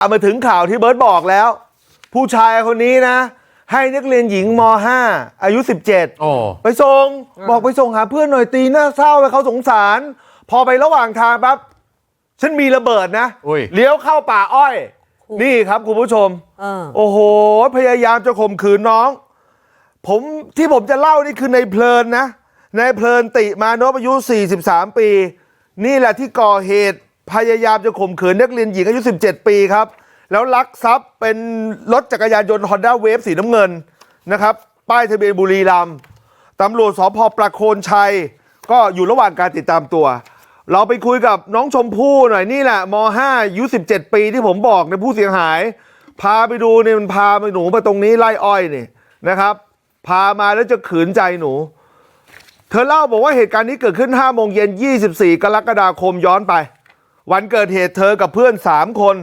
เอามาถึงข่าวที่เบิร์ตบอกแล้ว ผู้ชายคนนี้นะ ให้นักเรียนหญิงม .5 อายุ 17โอ้ไปส่ง บอกไปส่งหาเพื่อนหน่อยตีหน้าเศร้าไปเขาสงสาร พอไประหว่างทางปั๊บฉันมีระเบิดนะอุ้ยเลี้ยวเข้าป่าอ้อย นี่ครับคุณผู้ชมเออโอ้โห พยายามจะข่มขืนน้อง ผมที่ผมจะเล่านี่คือในเพลินนะ ในเพลินติมานพอายุ 43 ปี นี่แหละที่ก่อเหตุ พยายามจะข่มขืนนักเรียนหญิงอายุ17ปีครับแล้วลักทรัพย์เป็นรถจักรยานยนต์ Honda Wave สีน้ำเงินนะครับป้ายทะเบียนบุรีรัมย์ตำรวจสพประโคนชัย ก็อยู่ระหว่างการติดตามตัว เราไปคุยกับน้องชมพู่หน่อยนี่แหละม5อายุ17 ปีที่ผมบอกในผู้เสียหาย พาไปดูเนี่ยมันพาไปหนูมาตรงนี้ไล่อ้อยนี่นะครับ พามาแล้วจะขืนใจหนู เธอเล่าบอกว่าเหตุการณ์นี้เกิดขึ้น5โมงเย็น24 กรกฎาคมย้อนไป วันเกิดเหตุเธอกับเพื่อน3คน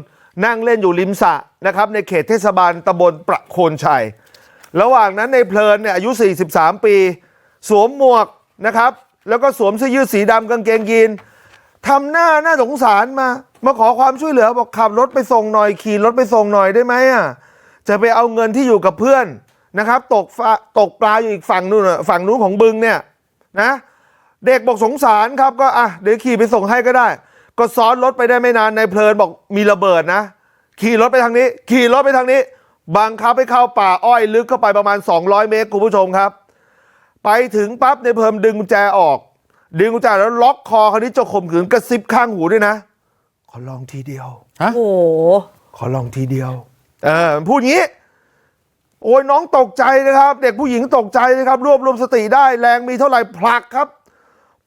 นั่งเล่นอยู่ริมสะนะครับในเขตเทศบาลตำบลประโคนชัย ระหว่างนั้นในเพลินเนี่ยอายุ 43 ปี สวมหมวกนะครับ แล้วก็สวมเสื้อยืดสีดำกางเกงยีนทำหน้าหน่าสงสารมา มาขอความช่วยเหลือบอกขับรถไปส่งหน่อยขี่รถไปส่งหน่อยได้ไหมอะจะไปเอาเงินที่อยู่กับเพื่อนนะครับ ตกฟาตกปลาอยู่อีกฝั่งนู้นฝั่งนู้นของบึงเนี่ยนะเด็กบอกสงสารครับก็อะเดี๋ยวขี่ไปส่งให้ก็ได้ ก็ซ้อนรถไปได้ไม่นานในายเพลินบอกมีระเบิดนะ ขี่รถไปทางนี้ ขี่รถไปทางนี้ บังคับให้เข้าป่าอ้อยลึกเข้าไปประมาณ 200 เมตรคุณผู้ชมครับ ไปถึงปั๊บในายเพลินดึงกุญแจออก ดึงกุญแจแล้วล็อกคอคนนี้จะข่มขืนกระซิบข้างหูด้วยนะ ขอลองทีเดียวโอ้โหขอลองทีเดียว เออมันพูดงี้ โอ้ยน้องตกใจนะครับ เด็กผู้หญิงตกใจนะครับ รวบรวมสติได้แรงมีเท่าไหร่ผลักครับ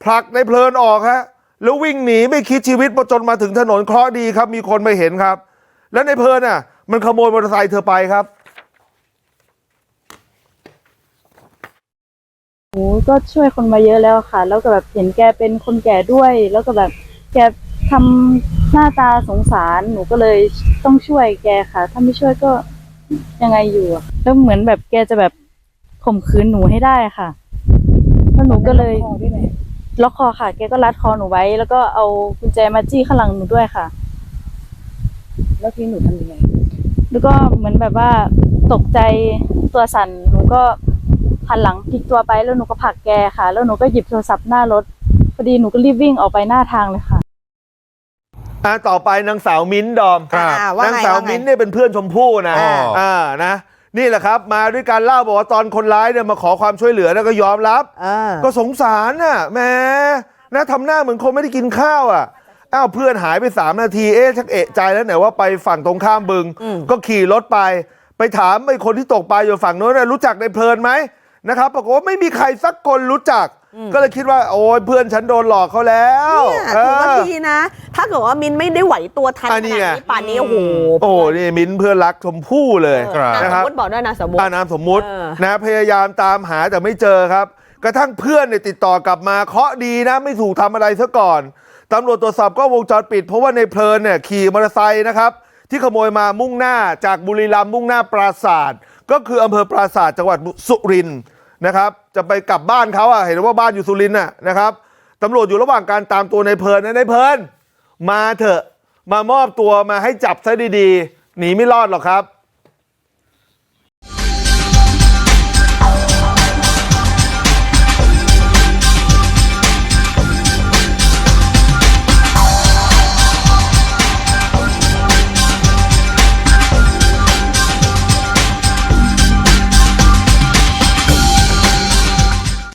ผลักในเพลินออกฮะ แล้ววิ่งหนีไม่คิดชีวิตจนมาถึงถนนเคราะห์ดีครับ มีคนมาเห็นครับ แล้วในเพลินอะ มันขโมยมอเตอร์ไซค์เธอไปครับหนูก็ช่วยคนมาเยอะแล้วค่ะ แล้วก็แบบเห็นแกเป็นคนแก่ด้วย แล้วก็แบบแกทำหน้าตาสงสารหนูก็เลยต้องช่วยแกค่ะ ถ้าไม่ช่วยก็ยังไงอยู่อะแล้วเหมือนแบบแกจะแบบข่มขืนหนูให้ได้ค่ะแล้วหนูก็เลยล็ อกคอค่ะ แกก็รัดคอหนูไว้ แล้วก็เอากุญแจมาจี้ข้างหลังหนูด้วยค่ะ แล้วพี่หนูทำยังไง แล้วก็เหมือนแบบว่าตกใจตัวสั่น หนูก็หันหลังพลิกตัวไปแล้วหนูก็ผลักแกค่ะ แล้วหนูก็หยิบโทรศัพท์หน้ารถ พอดีหนูก็รีบวิ่งออกไปหน้าทางเลยค่ะ อ่าต่อไปนางสาวมิ้นท์ดอมครับ อ่าว่าไงนางสาวว่าไง มิ้นท์เนี่ยเป็นเพื่อนชมพู่นะอ๋ออ่อ่านะ นี่แหละครับ มาด้วยการเล่าบอกว่าตอนคนร้ายเนี่ยมาขอความช่วยเหลือแล้วก็ยอมรับเออก็สงสารน่ะแหม่นะทำหน้าเหมือนคนไม่ได้กินข้าวอะอ้าวเพื่อนหายไปสามนาทีเอ๊ะชักเอะใจแล้วไหนว่าไปฝั่งตรงข้ามบึงอืมก็ขี่รถไป ไปถามไอ้คนที่ตกปลาอยู่ฝั่งโน้นน่ะรู้จักในเพลินไหมนะครับปรากฏว่าไม่มีใครสักคนรู้จัก ก็เลยคิดว่าโอ้ยเพื่อนฉันโดนหลอกเขาแล้วเนี่ยถือว่าเออดีนะ ถ้าเกิดว่ามินไม่ได้ไหวตัวทันขอะนาดนี่นี้ไงป่านนี้โอ้โหโอ้นี่มิ้นท์เพื่อนรักชมพู่เลยครับนามนะสคมรับมติบอกด้วยนะสมมติอ่านามสมมุติเออนะพยายามตามหาแต่ไม่เจอครับ กระทั่งเพื่อนเนี่ยติดต่อกลับมาเคราะห์ดีนะไม่ถูกทำอะไรซะก่อนตำรวจตรวจสอบก็วงจรปิด เพราะว่าในเพลินเนี่ยขี่มอเตอร์ไซค์นะครับที่ขโมยมามุ่งหน้าจากบุรีรัมย์มุ่งหน้าปราศาสตร์ก็คืออำเภอปราศาสตร์จังหวัดสุรินทร์ นะครับจะไปกลับบ้านเขาอะเห็นว่าบ้านอยู่สุรินทร์น่ะนะครับตำรวจอยู่ระหว่างการตามตัวในเพลินนะในเพลินมาเถอะมามอบตัวมาให้จับซะดีๆ หนีไม่รอดหรอกครับ